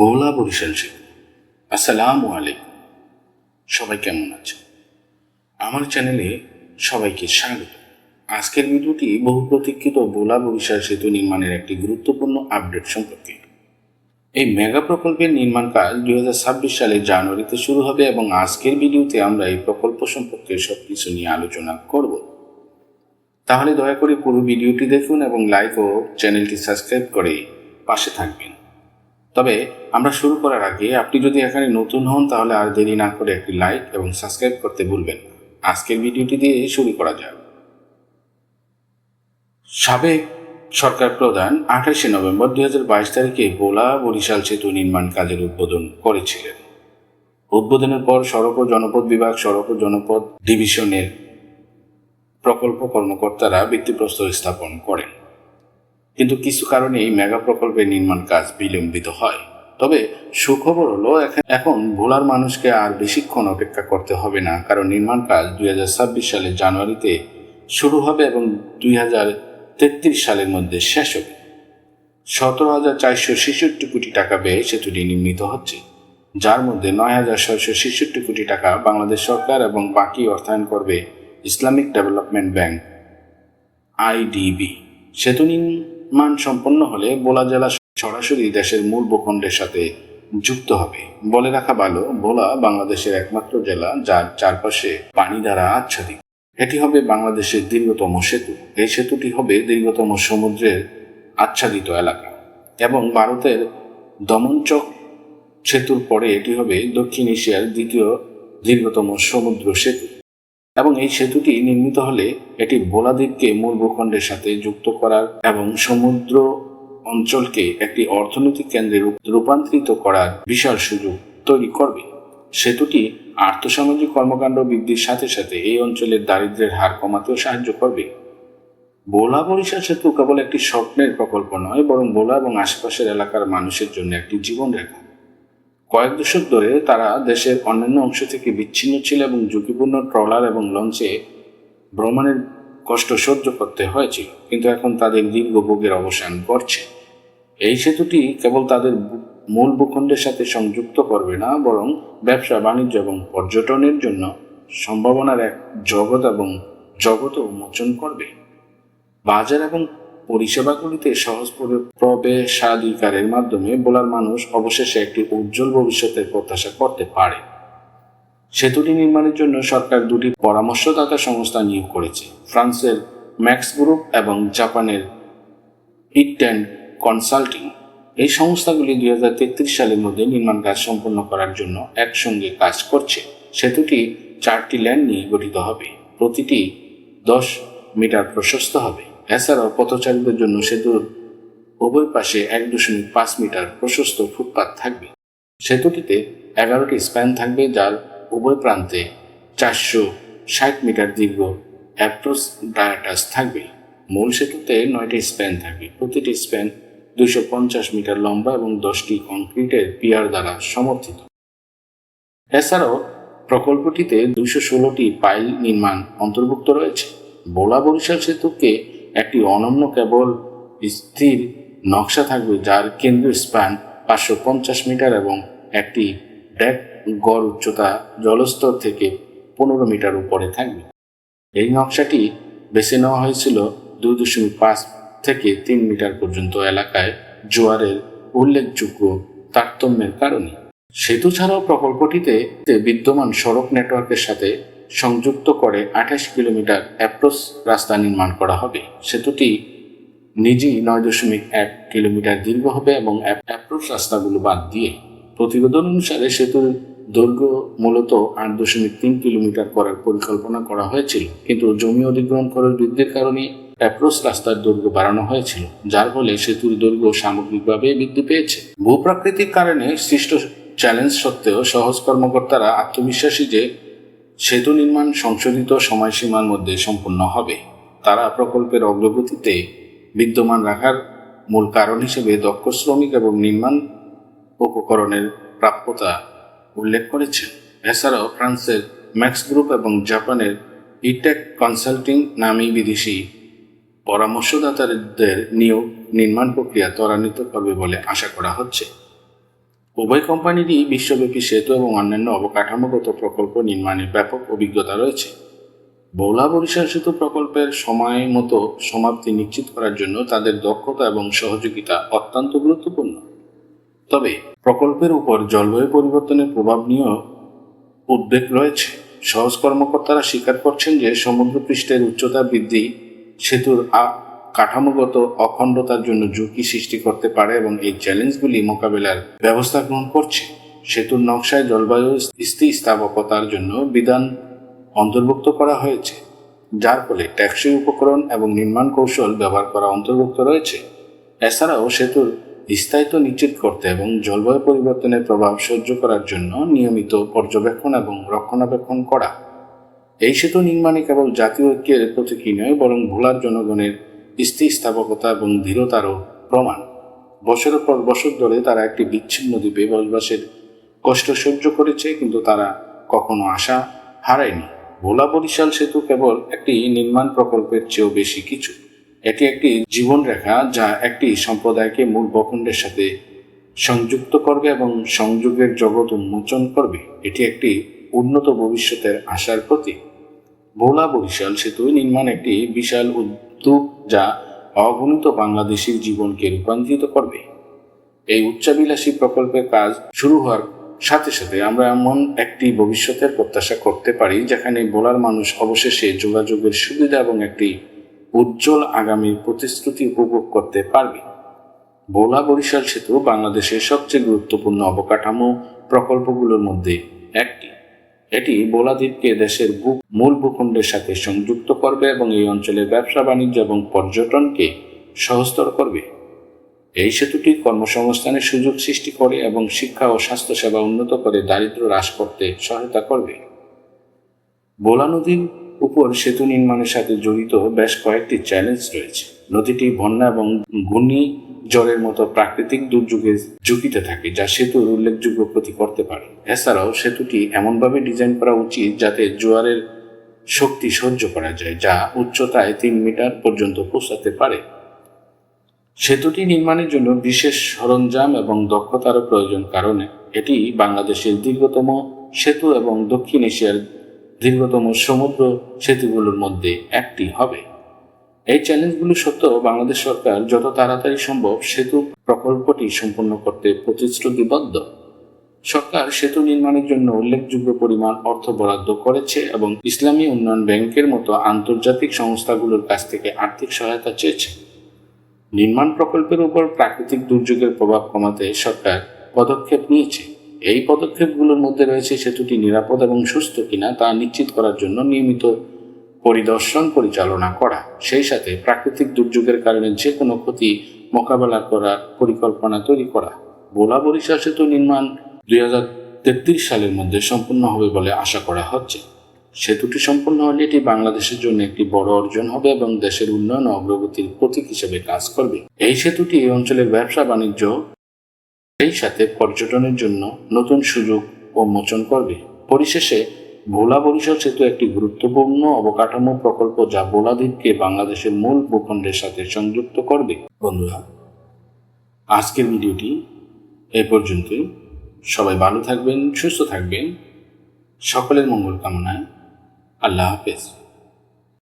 বৌলা বরিশাল সেতু আসসালামু আলাইকুম। সবাই কেমন আছে আমার চ্যানেলে সবাইকে স্বাগত। আজকের ভিডিওটি বহু প্রতীক্ষিত বোলা বরিশাল সেতু নির্মাণের একটি গুরুত্বপূর্ণ আপডেট সম্পর্কে। এই মেগা প্রকল্পের নির্মাণ কাজ দু হাজার ছাব্বিশ সালের জানুয়ারিতে শুরু হবে এবং আজকের ভিডিওতে আমরা এই প্রকল্প সম্পর্কে সব কিছু নিয়ে আলোচনা করব। তাহলে দয়া করে পুরো ভিডিওটি দেখুন এবং লাইক ও চ্যানেলটি সাবস্ক্রাইব করে পাশে থাকবেন। তবে আমরা শুরু করার আগে আপনি যদি এখানে নতুন হন, তাহলে আর দেরি না করে একটি লাইক এবং সাবস্ক্রাইব করতে ভুলবেন আজকের ভিডিওটি দিয়ে শুরু করা যাক। সাবেক সরকার প্রধান আঠাশে নভেম্বর দুই হাজার বাইশ তারিখে বোলা বরিশাল সেতু নির্মাণ কাজের উদ্বোধন করেছিলেন। উদ্বোধনের পর সড়ক ও জনপদ বিভাগ, সড়ক ও জনপদ ডিভিশনের প্রকল্প কর্মকর্তারা ভিত্তিপ্রস্তর স্থাপন করেন। কিন্তু কিছু কারণে এই মেগা প্রকল্পের নির্মাণ কাজ বিলম্বিত হয়। তবে সুখবর হলো, এখ- এখন ভোলার মানুষকে আর বেশিক্ষণ অপেক্ষা করতে হবে না, কারণ নির্মাণ কাজ দুই হাজার ছাব্বিশ সালের জানুয়ারিতে শুরু হবে এবং দুই হাজার তেত্রিশ সালের মধ্যে শেষ হবে। সতেরো হাজার চারশো ছেষট্টি কোটি টাকা ব্যয়ে সেতুটি নির্মিত হচ্ছে, যার মধ্যে নয় হাজার ছয়শো ছেষট্টি কোটি টাকা বাংলাদেশ সরকার এবং বাকি অর্থায়ন করবে ইসলামিক ডেভেলপমেন্ট ব্যাংক, আইডিবি। সেতু নির্মাণ সম্পন্ন হলে বোলা জেলা সরাসরি দেশের মূল ভূখণ্ডের সাথে যুক্ত হবে। বলে রাখা ভালো, ভোলা বাংলাদেশের একমাত্র জেলা যার চারপাশে পানি দ্বারা আচ্ছাদিত। এটি হবে বাংলাদেশের দীর্ঘতম সেতু। এই সেতুটি হবে দীর্ঘতম সমুদ্রের আচ্ছাদিত এলাকা এবং ভারতের দমনচক সেতুর পরে এটি হবে দক্ষিণ এশিয়ার দ্বিতীয় দীর্ঘতম সমুদ্র সেতু। এবং এই সেতুটি নির্মিত হলে এটি ভোলা দ্বীপকে মূল ভূখণ্ডের সাথে যুক্ত করার এবং সমুদ্র অঞ্চলকে একটি অর্থনৈতিক কেন্দ্রে রূপান্তরিত করার বিশাল সুযোগ তৈরি করবে। সেতুটি আর্থসামাজিক কর্মকাণ্ড বৃদ্ধির সাথে সাথে এই অঞ্চলের দারিদ্র্যের হার কমাতেও সাহায্য করবে। বোলা বরিশাল সেতু কেবল একটি স্বপ্নের প্রকল্প নয়, বরং বোলা এবং আশেপাশের এলাকার মানুষের জন্য একটি জীবনরেখা কয়েক দশক ধরে তারা দেশের অন্যান্য অংশ থেকে বিচ্ছিন্ন ছিল এবং ঝুঁকিপূর্ণ ট্রলার এবং লঞ্চে ভ্রমণের কষ্ট সহ্য করতে হয়েছিল। কিন্তু এখন তাদের দীর্ঘ ভোগের অবসান করছে এই সেতুটি কেবল তাদের মূল ভূখণ্ডের সাথে সংযুক্ত করবে না, বরং ব্যবসা, বাণিজ্য এবং পর্যটনের জন্য সম্ভাবনার এক জগৎ এবং জগৎ উন্মোচন করবে। বাজার এবং পরিষেবাগুলিতে সহজ প্র- প্রবেশাধিকারের মাধ্যমে বোলার মানুষ অবশেষে একটি উজ্জ্বল ভবিষ্যতের প্রত্যাশা করতে পারে। সেতুটি নির্মাণের জন্য সরকার দুটি পরামর্শদাতা সংস্থা নিয়োগ করেছে। ফ্রান্সের ম্যাক্স গ্রুপ এবং জাপানের ইটেন কনসাল্টিং। এই সংস্থাগুলি দুই হাজার তেত্রিশ সালের মধ্যে নির্মাণ কাজ সম্পন্ন করার জন্য একসঙ্গে কাজ করছে। সেতুটি চারটি লেন নিয়ে গঠিত হবে। প্রতিটি দশ মিটার প্রশস্ত হবে। এছাড়াও পথচারীদের জন্য সেতুর উভয় পাশে এক দশমিক পাঁচ মিটার প্রশস্ত ফুটপাত থাকবে। সেতুটিতে এগারোটি স্প্যান থাকবে যার উভয় প্রান্তে চারশো ষাট মিটার দীর্ঘ অ্যাপ্রোস ডায়াটাস থাকবে। মূল সেতুতে নয়টি স্প্যান থাকবে। প্রতিটি স্প্যান দুশো পঞ্চাশ মিটার লম্বা এবং দশটি কংক্রিটের পিয়ার দ্বারা সমর্থিত। এছাড়াও প্রকল্পটিতে দুশো ষোলোটি পাইল নির্মাণ অন্তর্ভুক্ত রয়েছে। বোলা বরিশাল সেতুকে একটি অনন্য কেবল স্থির নকশা থাকবে যার কেন্দ্রীয় স্প্যান পাঁচশো পঞ্চাশ মিটার এবং একটি ডেক গড় উচ্চতা জলস্তর থেকে পনেরো মিটার উপরে থাকবে। এই নকশাটি বেছে নেওয়া হয়েছিল দুই দশমিক পাঁচ থেকে তিন মিটার পর্যন্ত এলাকায় জোয়ারের উল্লেখযোগ্য তারতম্যের কারণে। সেতু ছাড়াও প্রকল্পটিতে বিদ্যমান সড়ক নেটওয়ার্কের সাথে সংযুক্ত করে আঠাশ কিলোমিটার অ্যাপ্রোচ রাস্তা নির্মাণ করা হবে। সেতুটি নিজেই নয় দশমিক এক কিলোমিটার দীর্ঘ হবে এবং অ্যাপ- অ্যাপ্রোচ রাস্তাগুলো বাদ দিয়ে প্রতিবেদন অনুসারে সেতুর দৈর্ঘ্য মূলত আট দশমিক তিন কিলোমিটার করার পরিকল্পনা করা হয়েছিল। কিন্তু জমি অধিগ্রহণ খরচ বৃদ্ধির কারণে অ্যাপ্রোচ রাস্তার দৈর্ঘ্য বাড়ানো হয়েছিল, যার ফলে সেতুর দৈর্ঘ্য সামগ্রিকভাবে বৃদ্ধি পেয়েছে। ভূপ্রাকৃতিক কারণে সৃষ্ট চ্যালেঞ্জ সত্ত্বেও সহজ কর্মকর্তারা আত্মবিশ্বাসী যে সেতু নির্মাণ সংশোধিত সময়সীমার মধ্যে সম্পন্ন হবে। তারা প্রকল্পের অগ্রগতিতে বিদ্যমান রাখার মূল কারণ হিসেবে দক্ষ শ্রমিক এবং নির্মাণ উপকরণের প্রাপ্যতা উল্লেখ করেছে এছাড়াও ফ্রান্সের ম্যাক্স গ্রুপ এবং জাপানের ইটেক কনসাল্টিং নামী বিদেশি পরামর্শদাতাদের নিয়োগ নির্মাণ প্রক্রিয়া ত্বরান্বিত করবে বলে আশা করা হচ্ছে। উভয় কোম্পানিরই বিশ্বব্যাপী সেতু এবং অন্যান্য অবকাঠামোগত প্রকল্প নির্মাণের ব্যাপক অভিজ্ঞতা রয়েছে। বৌলা বরিশাল সেতু প্রকল্পের সময় মতো সমাপ্তি নিশ্চিত করার জন্য তাদের দক্ষতা এবং সহযোগিতা অত্যন্ত গুরুত্বপূর্ণ। তবে প্রকল্পের উপর জলবায়ু পরিবর্তনের প্রভাব নিয়েও উদ্বেগ রয়েছে। সহজ কর্মকর্তারা স্বীকার করছেন যে সমুদ্রপৃষ্ঠের উচ্চতা বৃদ্ধি, সেতুর কাঠামোগত অখণ্ডতার জন্য ঝুঁকি সৃষ্টি করতে পারে এবং এই চ্যালেঞ্জগুলি মোকাবেলার ব্যবস্থা গ্রহণ করছে। সেতুর নকশায় জলবায়ু স্থিতিস্থাপকতার জন্য বিধান অন্তর্ভুক্ত করা হয়েছে, যার ফলে ট্যাক্সই উপকরণ এবং নির্মাণ কৌশল ব্যবহার করা অন্তর্ভুক্ত রয়েছে। এছাড়াও সেতুর স্থায়িত্ব নিশ্চিত করতে এবং জলবায়ু পরিবর্তনের প্রভাব সহ্য করার জন্য নিয়মিত পর্যবেক্ষণ এবং রক্ষণাবেক্ষণ করা। এই সেতু নির্মাণে কেবল জাতীয় ঐক্যের প্রতীকী নয়, বরং ভোলার জনগণের স্থিতিস্থাপকতা এবং দৃঢ়তারও প্রমাণ। বছরের পর বছর ধরে তারা একটি বিচ্ছিন্ন দ্বীপে বসবাসের কষ্ট সহ্য করেছে, কিন্তু তারা কখনো আশা হারায়নি। ভোলা বরিশাল সেতু কেবল একটি নির্মাণ প্রকল্পের চেয়েও বেশি কিছু। এটি একটি জীবনরেখা যা একটি সম্প্রদায়কে মূল ভূখণ্ডের সাথে সংযুক্ত করবে এবং সংযোগের জগৎ উন্মোচন করবে। এটি একটি উন্নত ভবিষ্যতের আশার প্রতীক। ভোলা বরিশাল সেতু নির্মাণ একটি বিশাল উদ্যোগ যা অগণিত বাংলাদেশের জীবনকে রূপান্তরিত করবে। এই উচ্চাবিলাসী প্রকল্পের কাজ শুরু হওয়ার সাথে সাথে আমরা এমন একটি ভবিষ্যতের প্রত্যাশা করতে পারি, যেখানে ভোলার মানুষ অবশেষে যোগাযোগের সুবিধা এবং একটি উজ্জ্বল আগামীর প্রতিশ্রুতি উপভোগ করতে পারবে। ভোলা বরিশাল সেতু বাংলাদেশের সবচেয়ে গুরুত্বপূর্ণ অবকাঠামো প্রকল্পগুলোর মধ্যে এটি বোলাদ্বীপকে দেশের মূল ভূখণ্ডের সাথে সংযুক্ত করবে এবং এই অঞ্চলের ব্যবসা বাণিজ্য এবং পর্যটনকে সহজতর করবে। এই সেতুটি কর্মসংস্থানের সুযোগ সৃষ্টি করে এবং শিক্ষা ও স্বাস্থ্যসেবা উন্নত করে দারিদ্র হ্রাস করতে সহায়তা করবে। বোলা নদীর উপর সেতু নির্মাণের সাথে জড়িত বেশ কয়েকটি চ্যালেঞ্জ রয়েছে। নদীটি বন্যা এবং ঘূর্ণি জ্বরের মতো প্রাকৃতিক দুর্যোগের ঝুঁকিতে থাকে, যা সেতুর উল্লেখযোগ্য ক্ষতি করতে পারে। এছাড়াও, সেতুটি এমনভাবে ডিজাইন করা উচিত যাতে জোয়ারের শক্তি সহ্য করা যায়, যা উচ্চতায় তিন মিটার পর্যন্ত পৌঁছাতে পারে। সেতুটি নির্মাণের জন্য বিশেষ সরঞ্জাম এবং দক্ষতারও প্রয়োজন, কারণে এটি বাংলাদেশের দীর্ঘতম সেতু এবং দক্ষিণ এশিয়ার দীর্ঘতম সমুদ্র সেতুগুলোর মধ্যে একটি হবে। এই চ্যালেঞ্জগুলো সত্ত্বেও বাংলাদেশ সরকার যত তাড়াতাড়ি সম্ভব সেতু প্রকল্পটি সম্পন্ন করতে প্রতিশ্রুতিবদ্ধ। সরকার সেতু নির্মাণের জন্য উল্লেখযোগ্য পরিমাণ অর্থ বরাদ্দ করেছে এবং ইসলামী উন্নয়ন ব্যাংকের মতো আন্তর্জাতিক সংস্থাগুলোর কাছ থেকে আর্থিক সহায়তা চেয়েছে। নির্মাণ প্রকল্পের উপর প্রাকৃতিক দুর্যোগের প্রভাব কমাতে সরকার পদক্ষেপ নিয়েছে। এই পদক্ষেপগুলোর মধ্যে রয়েছে সেতুটি নিরাপদ এবং সুস্থ কিনা তা নিশ্চিত করার জন্য নিয়মিত পরিদর্শন, পরিচালনা করা। সেই সাথে প্রাকৃতিক দুর্যোগের কারণে যে কোনো ক্ষতি মোকাবেলা করার পরিকল্পনা তৈরি করা। বোলা বরিশাল সেতু নির্মাণ দুই হাজার তেত্রিশ সালের মধ্যে সম্পূর্ণ হবে বলে আশা করা হচ্ছে। সেতুটি সম্পূর্ণ হলে এটি বাংলাদেশের জন্য একটি বড় অর্জন হবে এবং দেশের উন্নয়ন অগ্রগতির প্রতীক হিসেবে কাজ করবে। এই সেতুটি এই অঞ্চলের ব্যবসা বাণিজ্য সেই সাথে পর্যটনের জন্য নতুন সুযোগ উন্মোচন করবে। পরিশেষে ভোলা বরিশাল সেতু একটি গুরুত্বপূর্ণ অবকাঠামো প্রকল্প যা ভোলা দ্বীপকে বাংলাদেশের মূল ভূখণ্ডের সাথে সংযুক্ত করবে। বন্ধুরা, আজকের ভিডিওটি এ পর্যন্তই। সবাই ভালো থাকবেন, সুস্থ থাকবেন। সকলের মঙ্গল কামনায় আল্লাহ হাফেজ।